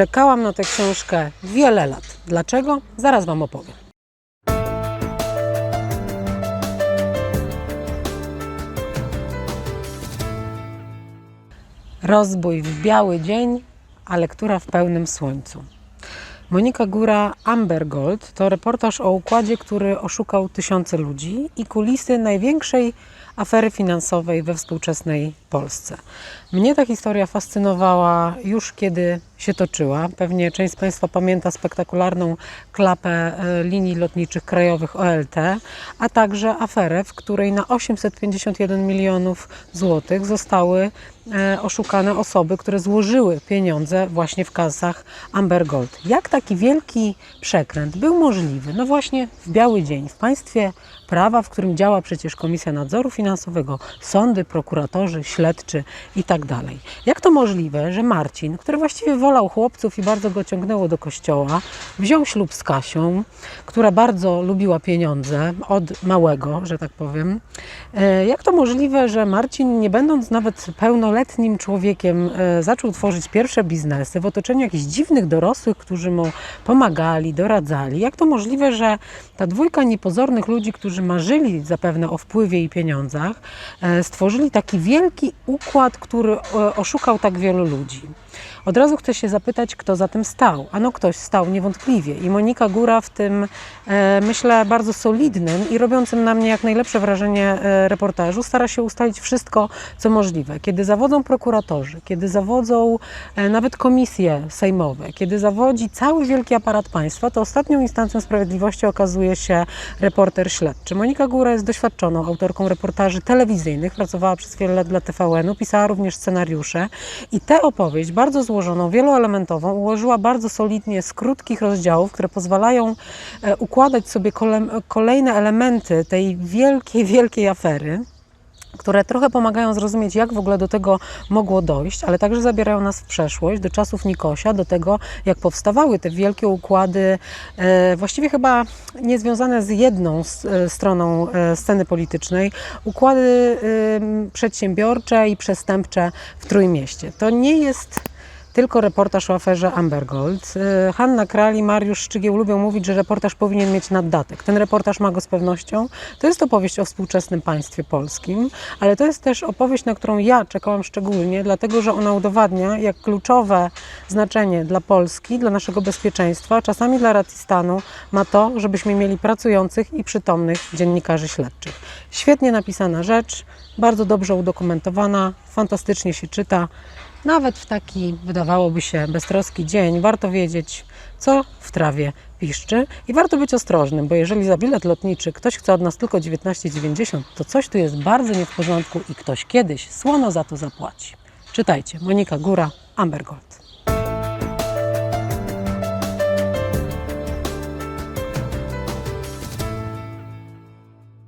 Czekałam na tę książkę wiele lat. Dlaczego? Zaraz Wam opowiem. Rozbój w biały dzień, a lektura w pełnym słońcu. Monika Góra Amber Gold to reportaż o układzie, który oszukał tysiące ludzi i kulisy największej afery finansowej we współczesnej Polsce. Mnie ta historia fascynowała już kiedy się toczyła. Pewnie część z Państwa pamięta spektakularną klapę e, linii lotniczych krajowych OLT, a także aferę, w której na 851 milionów złotych zostały e, oszukane osoby, które złożyły pieniądze właśnie w kasach Amber Gold. Jak taki wielki przekręt był możliwy? No właśnie w biały dzień, w państwie prawa, w którym działa przecież Komisja Nadzoru Finansowego, sądy, prokuratorzy, śledczy i tak dalej. Jak to możliwe, że Marcin, który właściwie wolał chłopców i bardzo go ciągnęło do kościoła, wziął ślub z Kasią, która bardzo lubiła pieniądze od małego, że tak powiem. E, Jak to możliwe, że Marcin, nie będąc nawet pełnoletnim człowiekiem, e, zaczął tworzyć pierwsze biznesy w otoczeniu jakichś dziwnych dorosłych, którzy mu pomagali, doradzali? Jak to możliwe, że ta dwójka niepozornych ludzi, którzy marzyli zapewne o wpływie i pieniądzach, e, stworzyli taki wielki układ, który oszukał tak wielu ludzi? Od razu chcę się zapytać, kto za tym stał. Ano ktoś stał niewątpliwie i Monika Góra w tym, e, myślę, bardzo solidnym i robiącym na mnie jak najlepsze wrażenie e, reportażu stara się ustalić wszystko, co możliwe. Kiedy zawodzą prokuratorzy, kiedy zawodzą e, nawet komisje sejmowe, kiedy zawodzi cały wielki aparat państwa, to ostatnią instancją sprawiedliwości okazuje się reporter śledczy. Monika Góra jest doświadczoną autorką reportaży telewizyjnych, pracowała przez wiele lat dla TVN-u, pisała również scenariusze i tę opowieść, bardzo złożoną, wieloelementową, ułożyła bardzo solidnie z krótkich rozdziałów, które pozwalają e, układać sobie kole- kolejne elementy tej wielkiej, wielkiej afery które trochę pomagają zrozumieć, jak w ogóle do tego mogło dojść, ale także zabierają nas w przeszłość, do czasów Nikosia, do tego, jak powstawały te wielkie układy, e, właściwie chyba nie związane z jedną e, stroną sceny politycznej, układy przedsiębiorcze i przestępcze w Trójmieście. To nie jest tylko reportaż o aferze Amber Gold. E, Hanna Kral i Mariusz Szczygieł lubią mówić, że reportaż powinien mieć naddatek. Ten reportaż ma go z pewnością. To jest opowieść o współczesnym państwie polskim, ale to jest też opowieść, na którą ja czekałam szczególnie, dlatego że ona udowadnia, jak kluczowe znaczenie dla Polski, dla naszego bezpieczeństwa, czasami dla racji stanu ma to, żebyśmy mieli pracujących i przytomnych dziennikarzy śledczych. Świetnie napisana rzecz, bardzo dobrze udokumentowana, fantastycznie się czyta. Nawet w taki, wydawałoby się, beztroski dzień warto wiedzieć, co w trawie piszczy i warto być ostrożnym, bo jeżeli za bilet lotniczy ktoś chce od nas tylko 19,90, to coś tu jest bardzo nie w porządku i ktoś kiedyś słono za to zapłaci. Czytajcie, Monika Góra, Amber Gold.